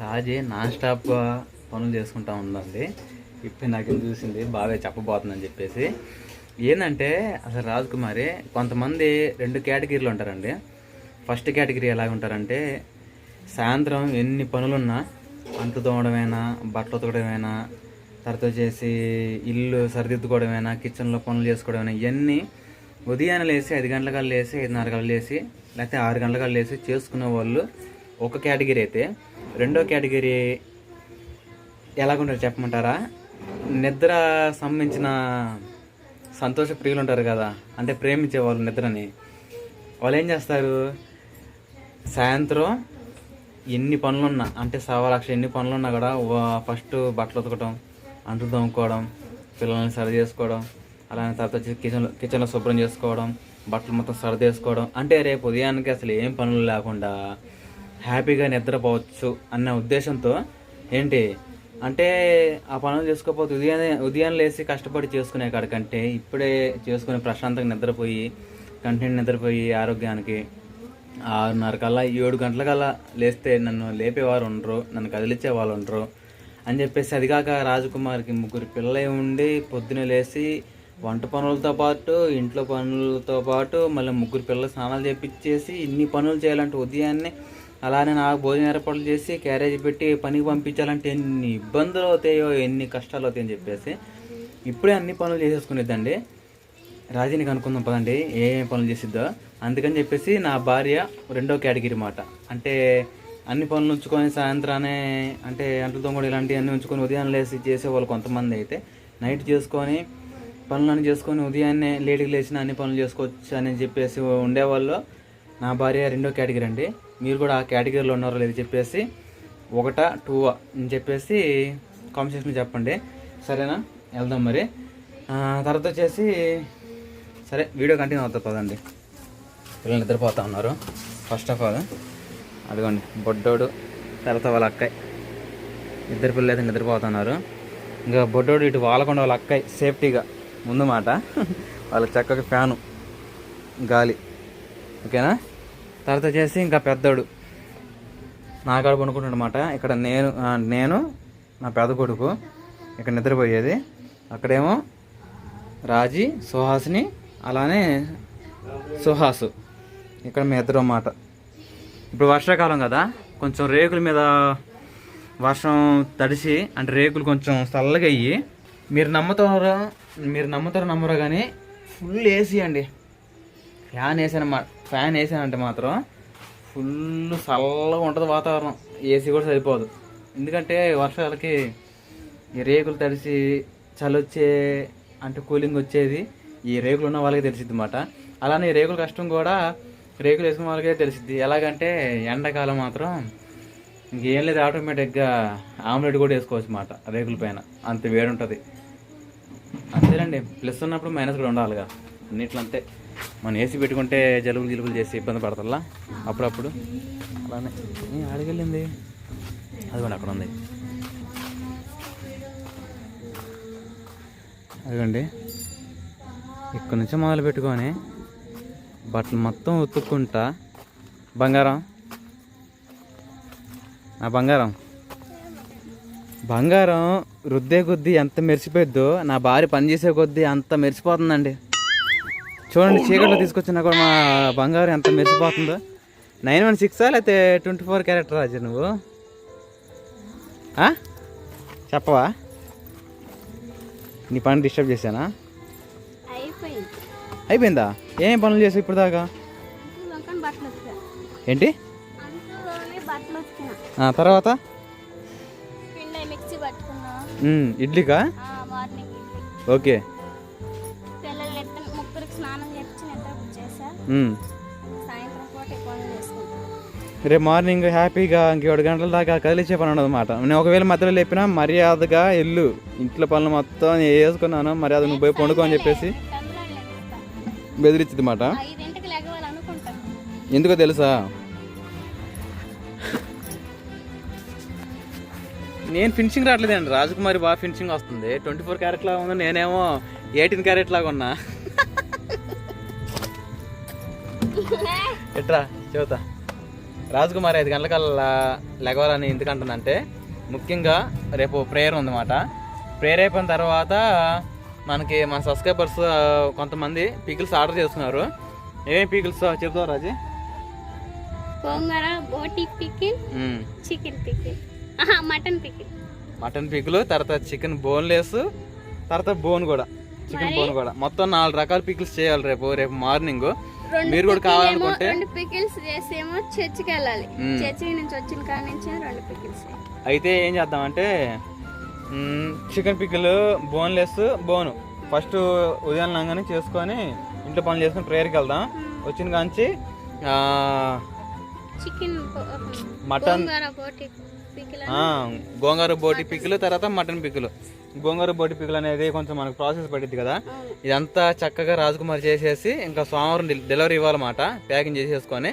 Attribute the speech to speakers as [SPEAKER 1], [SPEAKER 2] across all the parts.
[SPEAKER 1] రాజే non స్టాప్గా పనులు చేసుకుంటా ఉందండి. ఇప్పుడు నాకు ఏం చూసింది? బాగా చెప్పబోతుందని చెప్పేసి. ఏంటంటే అసలు రాజకుమారి కొంతమంది రెండు కేటగిరీలు ఉంటారండి. ఫస్ట్ కేటగిరీ ఎలా ఉంటారంటే సాయంత్రం ఎన్ని పనులున్నా అంటు తోమడమైనా బట్టలు ఉతకడమైనా తర్వాత వచ్చేసి ఇల్లు సరిదిద్దుకోవడమైనా కిచెన్లో పనులు చేసుకోవడమైనా ఇవన్నీ ఉదయాన్నే లేసి ఐదు గంటలకల్లా లేసి ఐదున్నర గంటలు లేసి లేకపోతే ఆరు గంటలకల్లా లేసి చేసుకునే వాళ్ళు ఒక కేటగిరీ అయితే. రెండో కేటగిరీ ఎలాగుంటారు చెప్పమంటారా? నిద్ర సంబంధించిన సంతోష ప్రియులు ఉంటారు కదా అంటే ప్రేమించే వాళ్ళు నిద్రని. వాళ్ళు ఏం చేస్తారు? సాయంత్రం ఎన్ని పనులున్నా అంటే సవాలక్ష ఎన్ని పనులున్నా కూడా వా- ఫస్ట్ బట్టలు ఉతకడం అంట్లు తోముకోవడం పిల్లల్ని సరి చేసుకోవడం అలానే తర్వాత వచ్చి కిచెన్లో కిచెన్లో శుభ్రం చేసుకోవడం బట్టలు మొత్తం సరి చేసుకోవడం అంటే రేపు ఉదయానికి అసలు ఏం పనులు లేకుండా హ్యాపీగా నిద్రపోవచ్చు అన్న ఉద్దేశంతో ఏంటి? అంటే ఆ పనులు చేసుకోకపోతే ఉదయాన్నే ఉదయం లేసి కష్టపడి చేసుకునే కాడికంటే ఇప్పుడే చేసుకుని ప్రశాంతంగా నిద్రపోయి కంటిన్యూ నిద్రపోయి ఆరోగ్యానికి ఆరున్నర కల్లా ఏడు గంటలకల్లా లేస్తే నన్ను లేపేవారు ఉండరు నన్ను కదిలించే వాళ్ళు ఉండరు అని చెప్పేసి అది కాక రాజకుమార్కి ముగ్గురు పిల్లలే ఉండి పొద్దున లేచి వంట పనులతో పాటు ఇంట్లో పనులతో పాటు మళ్ళీ ముగ్గురు పిల్లలు స్నానాలు చేపించేసి ఇన్ని పనులు చేయాలంటే ఉదయాన్నే అలానే నాకు భోజనం ఏర్పాట్లు చేసి క్యారేజ్ పెట్టి పనికి పంపించాలంటే ఎన్ని ఇబ్బందులు అవుతాయో ఎన్ని కష్టాలు అవుతాయని చెప్పేసి ఇప్పుడే అన్ని పనులు చేసేసుకునేదండి రాజీని కనుక్కుందాం పదండి ఏ పనులు చేసిద్దో. అందుకని చెప్పేసి నా భార్య రెండో కేటగిరీ మాట. అంటే అన్ని పనులు ఉంచుకొని సాయంత్రానే అంటే అంట్లు తొంగడు ఇలాంటివి అన్నీ ఉంచుకొని ఉదయం లేచి చేసే వాళ్ళు కొంతమంది అయితే నైట్ చేసుకొని పనులన్నీ చేసుకొని ఉదయాన్నే లేటుగా లేచిన అన్ని పనులు చేసుకోవచ్చు అని చెప్పేసి ఉండేవాళ్ళు నా భార్య రెండో కేటగిరీ అండి. మీరు కూడా ఆ కేటగిరీలో ఉన్నారో లేదో చెప్పేసి ఒకట టూ అని చెప్పేసి కాంపిటీషన్ చెప్పండి. సరేనా? వెళ్దాం మరి. తర్వాత వచ్చేసి సరే వీడియో కంటిన్యూ అవుతుంది పదండి. పిల్లలు నిద్రపోతా ఉన్నారు. ఫస్ట్ ఆఫ్ ఆల్ అదిగోండి బొడ్డోడు తర్వాత వాళ్ళ అక్కయ్య. ఇద్దరు పిల్లలు అయితే నిద్రపోతున్నారు ఇంకా బొడ్డోడు ఇటు వాలకుండా వాళ్ళ అక్కయ్య సేఫ్టీగా ముందు మాట వాళ్ళకి చక్కగా ఫ్యాను గాలి. ఓకేనా? తర్వాత వచ్చేసి ఇంకా పెద్దోడు. నా కాడ అనమాట ఇక్కడ నేను నేను నా పెద్ద కొడుకు ఇక్కడ నిద్రపోయేది. అక్కడేమో రాజీ సుహాస్ని అలానే సుహాసు. ఇక్కడ మీ ఇద్దరు అన్నమాట. ఇప్పుడు వర్షాకాలం కదా కొంచెం రేకుల మీద వర్షం తడిసి అంటే రేకులు కొంచెం చల్లగా అయ్యి మీరు నమ్ముతారో మీరు నమ్ముతారో నమ్మరో కానీ ఫుల్ ఏసీ అండి. ఫ్యాన్ వేసానమాట ఫ్యాన్ వేసానంటే మాత్రం ఫుల్ చల్లగా ఉంటుంది వాతావరణం. ఏసీ కూడా సరిపోదు. ఎందుకంటే వర్షాలకి రేకులు తడిసి చలి వచ్చే అంటే కూలింగ్ వచ్చేది ఈ రేకులు ఉన్న వాళ్ళకి తెలిసిద్ది అనమాట అలానే రేకుల కష్టం కూడా రేకులు వేసుకున్న వాళ్ళకే తెలిసిద్ది. ఎలాగంటే ఎండాకాలం మాత్రం ఇంకేం లేదు ఆటోమేటిక్గా ఆమ్లెట్ కూడా వేసుకోవచ్చు అనమాట రేకుల పైన. అంత వేడి ఉంటుంది. అంతేనండి. ప్లస్ ఉన్నప్పుడు మైనస్ కూడా ఉండాలిగా. అన్నిట్లో అంతే మనం ఏసీ పెట్టుకుంటే జలుబులు గిలుబులు చేసి ఇబ్బంది పడతల్లా? అప్పుడప్పుడు. అలానే. ఏ, అదిగోండి అక్కడ ఉంది. అదిగోండి. ఇక్కడ నుంచి మొదలు పెట్టుకొని బట్టలు మొత్తం ఉతుక్కుంటా. బంగారం. నా బంగారం. బంగారం రుద్దే కొద్దీ ఎంత మెరిసిపోద్దో నా భార్య పనిచేసే కొద్దీ అంత మెరిసిపోతుందండి. చూడండి చీకట్లో తీసుకొచ్చినా కూడా మా బంగారం ఎంత మెరిసిపోతుందో. నైన్ వన్ సిక్సా లేకపోతే ట్వంటీ ఫోర్ క్యారెక్టర్ రాజు నువ్వు? చెప్పవా? నీ పని డిస్టర్బ్ చేశానా?
[SPEAKER 2] అయిపోయింది.
[SPEAKER 1] అయిపోయిందా? ఏం పనులు చేసావు ఇప్పుడు దాకా ఏంటి? తర్వాత? ఇడ్లీకా?
[SPEAKER 2] ఆ, మార్నింగ్ ఇడ్లీ.
[SPEAKER 1] ఓకే. రేపు మార్నింగ్ హ్యాపీగా ఇంకేడు గంటల దాకా కదిలిచ్చే పని ఉండదు అనమాట నేను ఒకవేళ మధ్యలో లేపినా మర్యాదగా ఇల్లు ఇంట్లో పనులు మొత్తం నేను వేసుకున్నాను మర్యాద నువ్వు పోయి పండుకో అని చెప్పేసి. బెదిరించింది మాట ఎందుకో తెలుసా? నేను ఫినిషింగ్ రావట్లేదండి. రాజకుమారి బాగా ఫినిషింగ్ వస్తుంది. ట్వంటీ ఫోర్ క్యారెట్ లాగా ఉంది నేనేమో ఎయిటీన్ క్యారెట్ లాగా ఉన్నా ఎట్రా? చెబుతా. రాజకుమారి ఐదు గంటలకల్లా లెగవాలని ఎందుకంటుందంటే ముఖ్యంగా రేపు ప్రేయర్ ఉందన్నమాట. ప్రేయర్ అయిపోయిన తర్వాత మనకి మన సబ్స్క్రైబర్స్ కొంతమంది పికిల్స్ ఆర్డర్ చేస్తున్నారు. ఏమేమి పికిల్స్ చెప్తావు రాజీ?
[SPEAKER 2] గోంగూర బోటి పికిల్
[SPEAKER 1] మ్మ్.
[SPEAKER 2] Chicken pickle. Mutton pickle.
[SPEAKER 1] Mutton తర్వాత చికెన్ బోన్లెస్ తర్వాత బోన్ కూడా. చికెన్ బోన్ కూడా. మొత్తం నాలుగు రకాల పికిల్స్ చేయాలి రేపు రేపు మార్నింగ్. మీరు కూడా కావాలనుకుంటే
[SPEAKER 2] రెండు పికిల్స్ చేసేమో చర్చికి వెళ్ళాలి. చర్చి నుంచి వచ్చిన కాడ నుంచి రెండు పికిల్స్
[SPEAKER 1] అయితే ఏం చేద్దామంటే చికెన్ పిక్కులు బోన్లెస్ బోను. ఫస్ట్ ఉదయం లంగానే చేసుకొని ఇంట్లో పనులు చేసుకొని ప్రేయర్కి వెళ్దాం. వచ్చిన కాంచి
[SPEAKER 2] చికెన్
[SPEAKER 1] మటన్.
[SPEAKER 2] గోంగూర బోటి పికిల్
[SPEAKER 1] తర్వాత మటన్ పిక్కులు. గోంగూర బోటి పిగులు అనేది కొంచెం మనకు ప్రాసెస్ పడుద్ది కదా. ఇదంతా చక్కగా రాజకుమారి చేసేసి ఇంకా సోమవారం డెలివరీ ఇవ్వాలన్నమాట. ప్యాకింగ్ చేసేసుకొని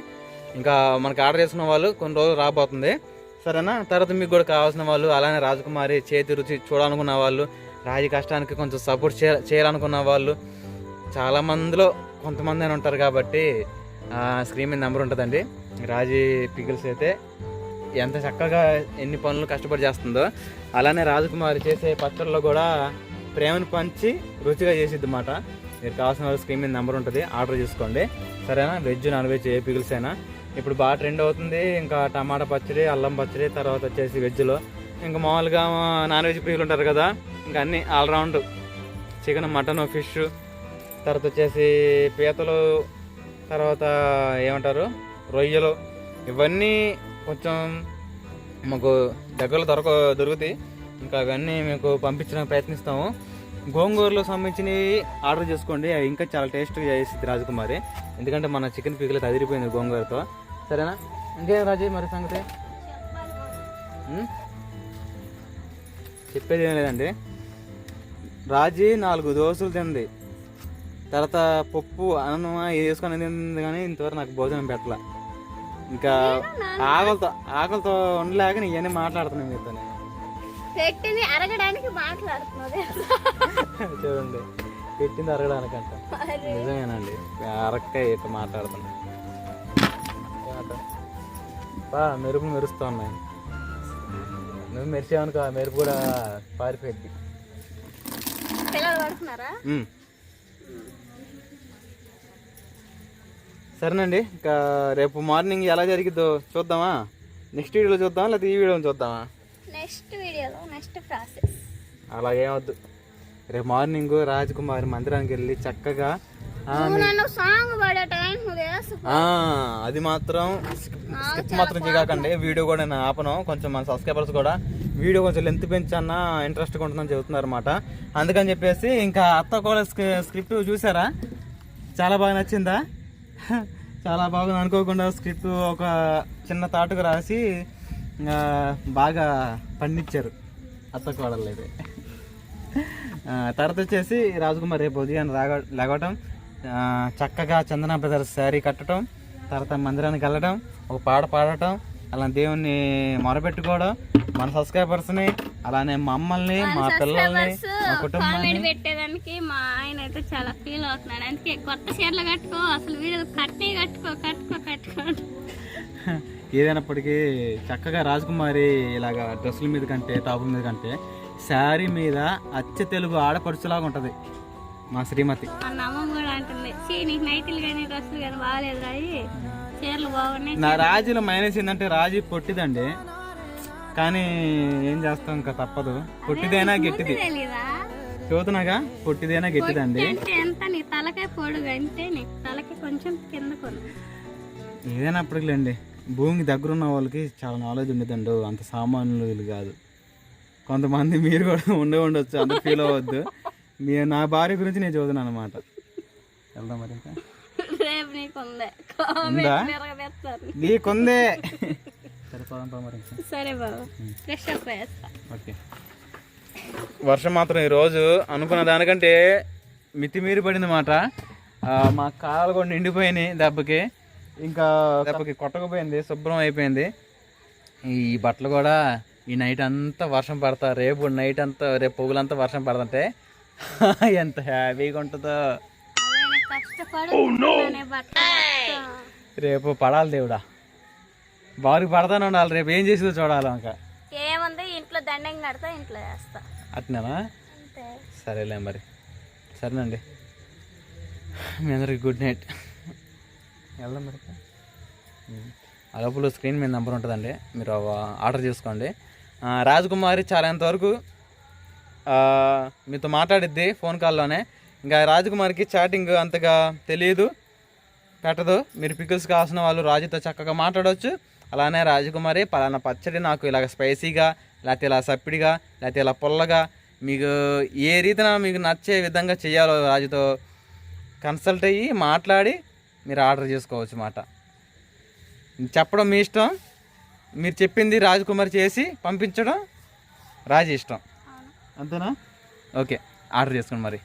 [SPEAKER 1] ఇంకా మనకి ఆర్డర్ చేసిన వాళ్ళు కొన్ని రోజులు రాబోతుంది. సరేనా? తర్వాత మీకు కూడా కావాల్సిన వాళ్ళు అలానే రాజకుమారి చేతి రుచి చూడాలనుకున్న వాళ్ళు రాజు కష్టానికి కొంచెం సపోర్ట్ చేయ చేయాలనుకున్న వాళ్ళు చాలా మందిలో కొంతమంది అని ఉంటారు కాబట్టి స్క్రీన్ మీద నెంబర్ ఉంటుందండి. రాజీ పిగిల్స్ అయితే ఎంత చక్కగా ఎన్ని పనులు కష్టపడి చేస్తుందో. అలానే రాజకుమారి చేసే పచ్చళ్ళలో కూడా ప్రేమను పంచి రుచిగా చేసిద్ది అన్నమాట మీరు కావాల్సిన స్క్రీన్ మీద నెంబర్ ఉంటుంది ఆర్డర్ చేసుకోండి. సరేనా? వెజ్ నాన్ వెజ్ ఏ పిగిల్స్ అయినా. ఇప్పుడు బాగా ట్రెండ్ అవుతుంది ఇంకా టమాటా పచ్చడి అల్లం పచ్చడి తర్వాత వచ్చేసి వెజ్లో. ఇంకా మామూలుగా నాన్ వెజ్ ప్రియులు ఉంటారు కదా ఇంకా అన్నీ ఆల్రౌండ్ చికెన్ మటన్ ఫిష్ తర్వాత వచ్చేసి పీతలు తర్వాత ఏమంటారు? రొయ్యలు. ఇవన్నీ కొంచెం మాకు దగ్గరలో దొరక దొరుకుతాయి. ఇంకా అవన్నీ మీకు పంపించడానికి ప్రయత్నిస్తాము. గోంగూరలో సంబంధించినవి ఆర్డర్ చేసుకోండి. అవి ఇంకా చాలా టేస్ట్గా చేసింది రాజకుమారి. ఎందుకంటే మన చికెన్ పీకలు అదిరిపోయింది గోంగూరతో. సరేనా? ఇంకేం రాజీ మరి సంగతి? చెప్పేది ఏం లేదండి. రాజీ నాలుగు దోశలు తింది. తర్వాత పప్పు అన్నం ఇది వేసుకొని తింది కానీ ఇంతవరకు నాకు భోజనం పెట్టలే. ఇంకా ఆకలితో ఆకలితో ఉండలేక నేను ఇవన్నీ మాట్లాడుతున్నాను మీతో నేను.
[SPEAKER 2] పెట్టింది అరగడానికి మాట్లాడుతున్నది
[SPEAKER 1] చూడండి పెట్టింది అరగడానికంట. నిజమేనండి. అరక్క ఇట్లా మాట్లాడుతున్నా? బా మెరుపు మెరుస్తూ ఉన్నాయి. నువ్వు మెరిసావనుకో మెరుపు కూడా పారిపోయింది.
[SPEAKER 2] పిల్లలు పడుతున్నారా
[SPEAKER 1] సరేనండి. ఇంకా రేపు మార్నింగ్ ఎలా జరిగిద్దో చూద్దామా? నెక్స్ట్ వీడియోలో చూద్దామా? లేకపోతే ఈ వీడియోలో చూద్దామా?
[SPEAKER 2] నెక్స్ట్ వీడియోలో నెక్స్ట్ ప్రాసెస్.
[SPEAKER 1] అలాగేమొద్దు రేపు మార్నింగ్ రాజకుమారి మందిరానికి వెళ్ళి చక్కగా అది మాత్రం స్కిప్ మాత్రం చేయకండి. వీడియో కూడా నేను ఆపను. కొంచెం మన సబ్స్క్రైబర్స్ కూడా వీడియో కొంచెం లెంత్ పెంచన్నా ఇంట్రెస్ట్గా ఉంటుందని చెబుతున్నారు అనమాట అందుకని చెప్పేసి ఇంకా అత్త కూడా స్క్రిప్ట్ చూసారా? చాలా బాగా నచ్చిందా? చాలా బాగుంది అనుకోకుండా స్క్రిప్ట్ ఒక చిన్న తాటుకు రాసి బాగా పండించారు. అత్త కోడలు అయితే. తర్వాత వచ్చేసి రాజకుమార్ రేపు ఉదయం రాగ లేగటం ఆ, చక్కగా చందన బ్రదర్స్ శారీ కట్టడం తర్వాత మందిరానికి వెళ్ళడం ఒక పాట పాడటం అలా దేవుణ్ణి మొరపెట్టుకోవడం మన సబ్స్క్రైబర్స్ని అలానే మమ్మల్ని మా పిల్లల్ని
[SPEAKER 2] కామెంట్ పెట్టేదానికి మా ఆయన అయితే చాలా ఫీల్ అవుతున్నాడు. అందుకే కొత్త చీరలు కట్టుకో అసలు వీడియో కట్టే కట్టుకో కట్టుకో కట్టుకో
[SPEAKER 1] ఏదైనప్పటికీ చక్కగా రాజకుమారి ఇలాగా డ్రెస్సుల మీద కంటే టాపుల మీద కంటే శారీ మీద అచ్చ తెలుగు ఆడపడుచులాగా ఉంటుంది మా శ్రీమతి. నా రాజులో మైనస్ ఏంటంటే రాజు పొట్టిదండి. కానీ ఏం చేస్తాం ఇంకా తప్పదు. పొట్టిదైనా గట్టిది. చూతున్నాగా పొట్టిదైనా గట్టిదండి.
[SPEAKER 2] ఎంత? నీ తలకాయ పొడుగు అంటే నీ తలకి కొంచెం కింద కొను.
[SPEAKER 1] ఏదైనప్పటికీలేండి భూమికి దగ్గరున్న వాళ్ళకి చాలా నాలెడ్జ్ ఉండదండి అంత సామాన్యులు కాదు. కొంతమంది మీరు కూడా ఉండే ఉండొచ్చు అంత ఫీల్ అవ్వద్దు. మీ నా భార్య గురించి నేను చదువుతున్నాను అనమాట వెళ్దాం మరి ఇంకా. నీకుందే. సరే పోదాం మరి ఓకే. వర్షం మాత్రం ఈరోజు అనుకున్న దానికంటే మితిమీరి పడింది మాట మా కాలు కూడా నిండిపోయినాయి దెబ్బకి. ఇంకా దెబ్బకి కొట్టకపోయింది శుభ్రం అయిపోయింది. ఈ బట్టలు కూడా ఈ నైట్ అంతా వర్షం పడతా రేపు నైట్ అంతా రేపు పొగులంతా వర్షం పడుతుంటే ఎంత హ్యాపీగా ఉంటుందో. రేపు పడాలి దేవుడా. బారికి పడతానే ఉండాలి రేపు ఏం చేసిందో చూడాలి ఇంకా.
[SPEAKER 2] ఏముంది ఇంట్లో దండం కడతా ఇంట్లో వేస్తా.
[SPEAKER 1] అట్నేనా? సరేలే మరి. సరేనండి. మీ అందరికి గుడ్ నైట్. వెళ్దాం మరి. ఆ లోపల స్క్రీన్ మీద నెంబర్ ఉంటుందండి. మీరు ఆర్డర్ చేసుకోండి. రాజకుమారి చాలా ఇంతవరకు ఆ, మీతో మాట్లాడిద్ది ఫోన్ కాల్లోనే. ఇంకా రాజకుమారికి చాటింగ్ అంతగా తెలియదు పెట్టదు. మీరు పికిల్స్ కావాల్సిన వాళ్ళు రాజుతో చక్కగా మాట్లాడవచ్చు అలానే రాజకుమారి పలానా పచ్చడి నాకు ఇలాగ స్పైసీగా లేకపోతే ఇలా సప్పిడిగా లేకపోతే ఇలా పొల్లగా మీకు ఏ రీతిన మీకు నచ్చే విధంగా చేయాలో రాజుతో కన్సల్ట్ అయ్యి మాట్లాడి మీరు ఆర్డర్ చేసుకోవచ్చు మాట. చెప్పడం మీ ఇష్టం. మీరు చెప్పింది రాజకుమార్ చేసి పంపించడం రాజు ఇష్టం. అంతేనా? ఓకే ఆర్డర్ చేసుకోండి మరి.